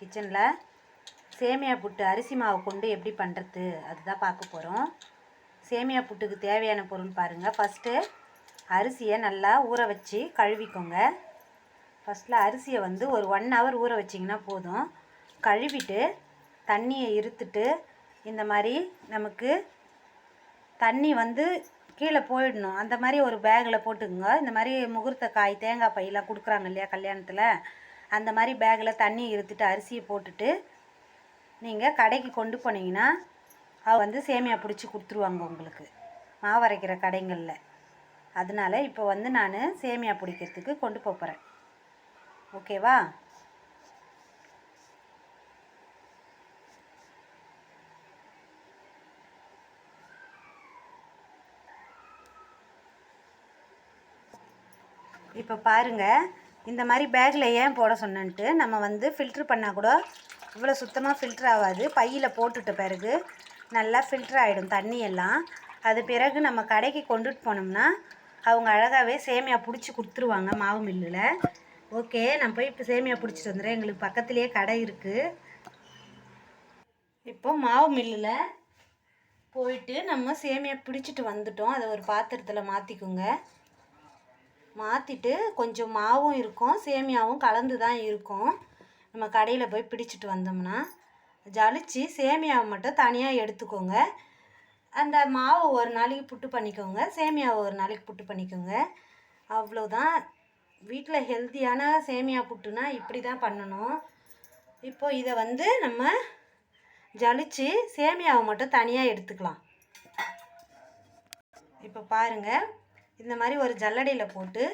கிச்சனில் சேமியா புட்டு அரிசி மாவு கொண்டு எப்படி பண்ணுறது அதுதான் பார்க்க போகிறோம் சேமியா புட்டுக்கு தேவையான பொருள் பாருங்கள் ஃபஸ்ட்டு அரிசியை நல்லா ஊற வச்சு கழுவிக்கோங்க. ஃபஸ்ட்டில் அரிசியை வந்து ஒரு ஒன் ஹவர் ஊற வச்சிங்கன்னா போதும். கழுவிட்டு தண்ணியை இருத்துட்டு இந்த மாதிரி நமக்கு தண்ணி வந்து கீழே போயிடணும். அந்த மாதிரி ஒரு பேக்கில் போட்டுக்கோங்க. இந்த மாதிரி முகூர்த்த காய் தேங்காய் பையெல்லாம் கொடுக்குறாங்க இல்லையா கல்யாணத்தில்? அந்த மாதிரி பேக்கில் தண்ணி இருத்துட்டு அரிசியை போட்டுட்டு நீங்கள் கடைக்கு கொண்டு போனீங்கன்னா அவ வந்து சேமியா பிடிச்சி கொடுத்துருவாங்க உங்களுக்கு மாவு அரைக்கிற கடைங்களில். அதனால இப்போ வந்து நான் சேமியா பிடிக்கிறதுக்கு கொண்டு போகிறேன் ஓகேவா? இப்போ பாருங்கள் இந்த மாதிரி பேக்கில் ஏன் போட சொன்னேன்ட்டு நம்ம வந்து ஃபில்ட்ரு பண்ணால் கூட இவ்வளோ சுத்தமாக ஃபில்ட்ரு ஆகாது. பையில் போட்டுட்ட பிறகு நல்லா ஃபில்ட்ரு ஆகிடும் தண்ணி எல்லாம் அது பிறகு நம்ம கடைக்கு கொண்டுட்டு போனோம்னா அவங்க அழகாகவே சேமியா பிடிச்சி கொடுத்துருவாங்க மாவு மில்லில். ஓகே நான் போய் இப்போ சேமியா பிடிச்சிட்டு வந்துடுறேன் எங்களுக்கு பக்கத்துலேயே கடை இருக்குது இப்போ மாவு மில்லில் போயிட்டு நம்ம சேமியா பிடிச்சிட்டு வந்துட்டோம். அதை ஒரு பாத்திரத்தில் மாற்றிக்கோங்க மாற்றிட்டு கொஞ்சம் மாவும் இருக்கும் சேமியாவும் கலந்து தான் இருக்கும். நம்ம கடையில் போய் பிடிச்சிட்டு வந்தோம்னா ஜலிச்சு சேமியாவை மட்டும் தனியாக எடுத்துக்கோங்க. அந்த மாவை ஒரு நாளைக்கு புட்டு பண்ணிக்கோங்க சேமியாவை ஒரு நாளைக்கு புட்டு பண்ணிக்கோங்க. அவ்வளோதான் வீட்டில் ஹெல்த்தியான சேமியா புட்டுனா இப்படி தான் பண்ணணும். இப்போ இதை வந்து நம்ம ஜலிச்சு சேமியாவை மட்டும் தனியாக எடுத்துக்கலாம். இப்போ பாருங்கள் இந்த மாதிரி ஒரு ஜல்லடையில் போட்டு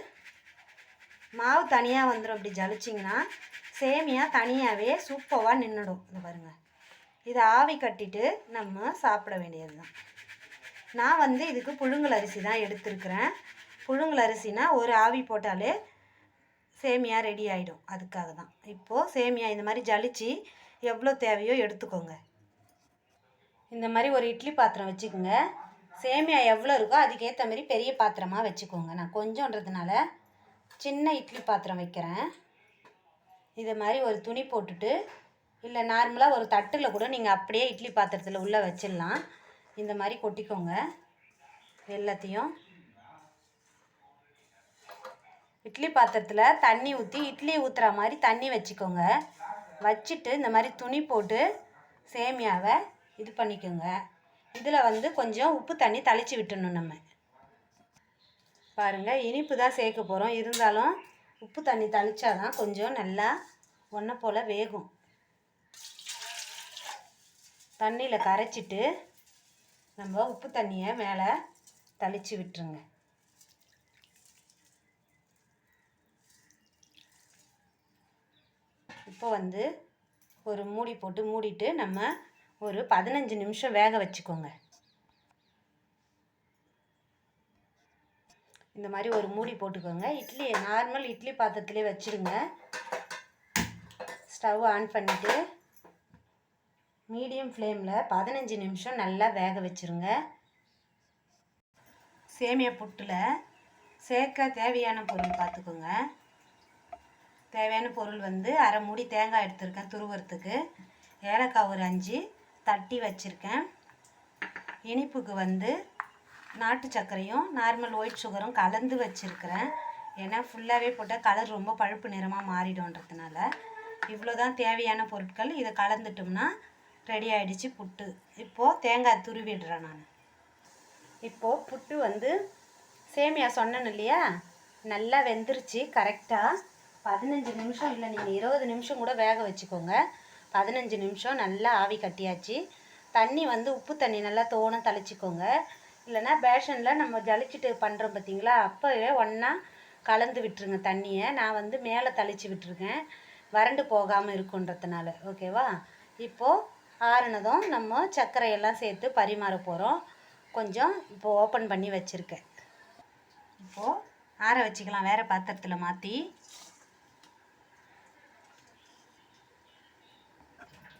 மாவு தனியாக வந்துடும் அப்படி ஜலிச்சிங்கன்னா சேமியா தனியாகவே சூப்பராக நின்றுடும் இந்த பாருங்கள் இதை ஆவி கட்டிட்டு நம்ம சாப்பிட வேண்டியது தான் நான் வந்து இதுக்கு புழுங்கல் அரிசி தான் எடுத்துருக்குறேன். புழுங்கல் அரிசினா ஒரு ஆவி போட்டாலே சேமியா ரெடி ஆகிடும் அதுக்காக தான். இப்போது சேமியா இந்த மாதிரி ஜலிச்சு எவ்வளோ தேவையோ எடுத்துக்கோங்க. இந்த மாதிரி ஒரு இட்லி பாத்திரம் வச்சுக்கோங்க. சேமியா எவ்வளோ இருக்கோ அதுக்கேற்ற மாதிரி பெரிய பாத்திரமாக வச்சுக்கோங்க. நான் கொஞ்சன்றதுனால சின்ன இட்லி பாத்திரம் வைக்கிறேன். இதை மாதிரி ஒரு துணி போட்டுட்டு இல்லை நார்மலாக ஒரு தட்டில் கூட நீங்கள் அப்படியே இட்லி பாத்திரத்தில் உள்ளே வச்சிடலாம். இந்த மாதிரி கொட்டிக்கோங்க. எல்லாத்தையும். இட்லி பாத்திரத்தில் தண்ணி ஊற்றி இட்லி ஊற்றுற மாதிரி தண்ணி வச்சுக்கோங்க. வச்சுட்டு இந்த மாதிரி துணி போட்டு சேமியாவை இது பண்ணிக்கோங்க. இதில் வந்து கொஞ்சம் உப்பு தண்ணி தெளித்து விட்டணும் நம்ம. பாருங்கள் இனிப்பு தான் சேர்க்க போகிறோம் இருந்தாலும் உப்பு தண்ணி தெளித்தாதான் கொஞ்சம் நல்லா ஒன்றை போல் வேகும். தண்ணியில் கரைச்சிட்டு நம்ம உப்பு தண்ணியை மேலே தெளித்து விட்டுருங்க. இப்போ வந்து ஒரு மூடி போட்டு மூடிட்டு நம்ம ஒரு பதினஞ்சு நிமிஷம் வேக வச்சுக்கோங்க. இந்த மாதிரி ஒரு மூடி போட்டுக்கோங்க. இட்லி நார்மல் இட்லி பாத்திரத்திலே வச்சுருங்க. ஸ்டவ் ஆன் பண்ணிவிட்டு மீடியம் ஃப்ளேமில் பதினஞ்சு நிமிஷம் நல்லா வேக வச்சுருங்க. சேமியா புட்டில் சேர்க்க தேவையான பொருள் பார்த்துக்கோங்க தேவையான பொருள் வந்து அரை மூடி தேங்காய் எடுத்திருக்கேன் துருவுறத்துக்கு ஏலக்காய் ஒரு அஞ்சு தட்டி வச்சுருக்கேன். இனிப்புக்கு வந்து நாட்டு சர்க்கரையும் நார்மல் ஒயிட் சுகரும் கலந்து வச்சுருக்கிறேன். ஏன்னா ஃபுல்லாகவே போட்டால் கலர் ரொம்ப பழுப்பு நிறமாக மாறிடும்ன்றதுனால. இவ்வளோ தான் தேவையான பொருட்கள். இதை கலந்துட்டோம்னா ரெடி ஆகிடுச்சு புட்டு. இப்போது தேங்காய் துருவிடுறேன் நான். இப்போது புட்டு வந்து சேமியா சொன்னேன் இல்லையா? நல்லா வெந்துருச்சு. கரெக்டாக பதினஞ்சு நிமிஷம் இல்லை நீங்கள் இருபது நிமிஷம் கூட வேக வச்சுக்கோங்க. பதினஞ்சு நிமிஷம் நல்லா ஆவி கட்டியாச்சு. தண்ணி வந்து உப்பு தண்ணி நல்லா தோணும் தெளிச்சிக்கோங்க. இல்லைன்னா பேஷனில் நம்ம ஜலிச்சுட்டு பண்ணுறோம் பார்த்தீங்களா அப்போவே ஒன்றா கலந்து விட்டுருங்க தண்ணியை. நான் வந்து மேலே தெளித்து விட்டுருக்கேன். வறண்டு போகாமல் இருக்குன்றதுனால. ஓகேவா? இப்போது ஆறுனதும் நம்ம சர்க்கரையெல்லாம் சேர்த்து பரிமாற போகிறோம் கொஞ்சம் இப்போது ஓப்பன் பண்ணி வச்சுருக்கேன். இப்போது ஆற வச்சுக்கலாம். வேறு பாத்திரத்தில் மாற்றி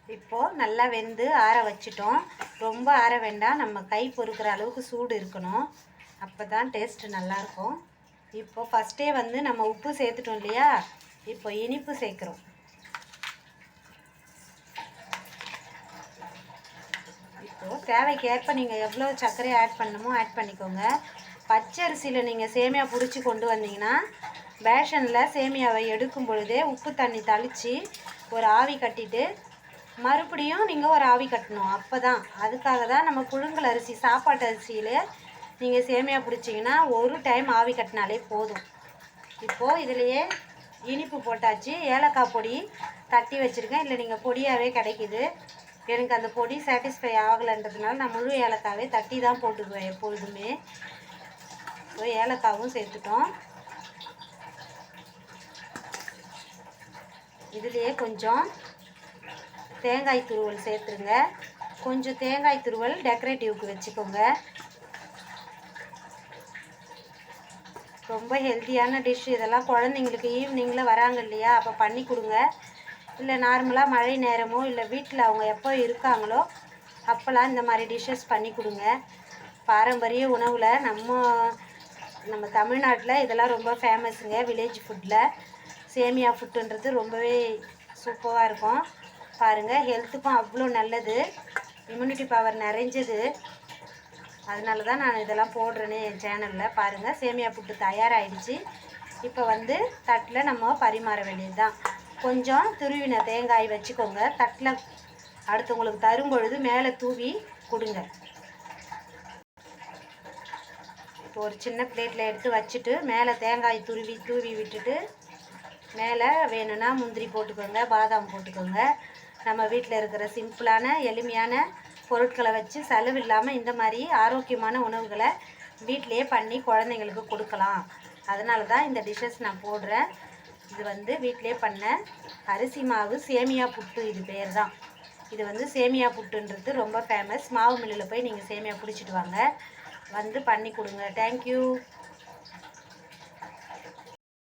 இப்போது நல்லா வெந்து ஆற வச்சிட்டோம். ரொம்ப ஆற வேண்டாம். நம்ம கை பொறுக்கிற அளவுக்கு சூடு இருக்கணும். அப்போ தான் டேஸ்ட்டு நல்லாயிருக்கும் இப்போது ஃபஸ்ட்டே வந்து நம்ம உப்பு சேர்த்துட்டோம் இல்லையா? இப்போ இனிப்பு சேர்க்குறோம். இப்போது தேவைக்கேற்ப நீங்கள் எவ்வளோ சர்க்கரையை ஆட் பண்ணணுமோ ஆட் பண்ணிக்கோங்க. பச்சை அரிசியில் நீங்கள் சேமியா பிடிச்சி கொண்டு வந்தீங்கன்னா பேஷனில் சேமியாவை எடுக்கும் பொழுதே உப்பு தண்ணி தளித்து ஒரு ஆவி கட்டிட்டு மறுபடியும் நீங்கள் ஒரு ஆவி கட்டணும். அப்போ தான் அதுக்காக தான் நம்ம புழுங்கல் அரிசி சாப்பாட்டு அரிசியில் நீங்கள் சேமியா பிடிச்சிங்கன்னா ஒரு டைம் ஆவி கட்டினாலே போதும். இப்போது இதுலேயே இனிப்பு போட்டாச்சு. ஏலக்காய் பொடி தட்டி வச்சுருக்கேன். இல்லை நீங்கள் பொடியாகவே கிடைக்குது. எனக்கு அந்த பொடி சாட்டிஸ்ஃபை ஆகலைன்றதுனால நான் முழு ஏலக்காவே தட்டி தான் போட்டுக்குவேன் எப்பொழுதுமே. இப்போ ஏலக்காவும் சேர்த்துட்டோம். இதுலேயே கொஞ்சம் தேங்காய் துருவல் சேர்த்துருங்க. கொஞ்சம் தேங்காய் துருவல் டெக்கரேட்டிவ்க்கு வச்சுக்கோங்க. ரொம்ப ஹெல்த்தியான டிஷ் இதெல்லாம் குழந்தைங்களுக்கு ஈவினிங்கில் வராங்க இல்லையா? அப்போ பண்ணி கொடுங்க. இல்லை நார்மலாக மழை நேரமோ இல்லை வீட்டில் அவங்க எப்போ இருக்காங்களோ அப்போல்லாம் இந்த மாதிரி டிஷ்ஷஸ் பண்ணி கொடுங்க. பாரம்பரிய உணவில் நம்ம நம்ம தமிழ்நாட்டில் இதெல்லாம் ரொம்ப ஃபேமஸுங்க வில்லேஜ் ஃபுட்டில் சேமியா ஃபுட்டுன்றது ரொம்பவே சூப்பராக இருக்கும். பாருங்கள் ஹெல்த்துக்கும் அவ்வளோ நல்லது. இம்யூனிட்டி பவர் நிறைஞ்சது. அதனால தான் நான் இதெல்லாம் போடுறேனே என் சேனலில் பாருங்கள் சேமியா புட்டு தயாராகிடுச்சு இப்போ வந்து தட்டில் நம்ம பரிமாற வேண்டியது தான் கொஞ்சம் துருவின தேங்காய் வச்சுக்கோங்க. தட்டில் அடுத்தவங்களுக்கு தரும் பொழுது மேலே தூவி கொடுங்க. இப்போ ஒரு சின்ன பிளேட்டில் எடுத்து வச்சுட்டு மேலே தேங்காய் துருவி தூவி விட்டுட்டு மேலே வேணும்னா முந்திரி போட்டுக்கோங்க பாதாம் போட்டுக்கோங்க. நம்ம வீட்டில் இருக்கிற சிம்பிளான எளிமையான பொருட்களை வச்சு செலவு இல்லாமல் இந்த மாதிரி ஆரோக்கியமான உணவுகளை வீட்டிலையே பண்ணி குழந்தைங்களுக்கு கொடுக்கலாம். அதனால தான் இந்த டிஷ்ஷஸ் நான் போடுறேன். இது வந்து வீட்டிலே பண்ண அரிசி மாவு சேமியா புட்டு இது பேர் தான் இது வந்து சேமியா புட்டுன்றது ரொம்ப ஃபேமஸ் மாவு மில்லில் போய் நீங்கள் சேமியா பிடிச்சிட்டு வாங்க. வந்து பண்ணி கொடுங்க. தேங்க்யூ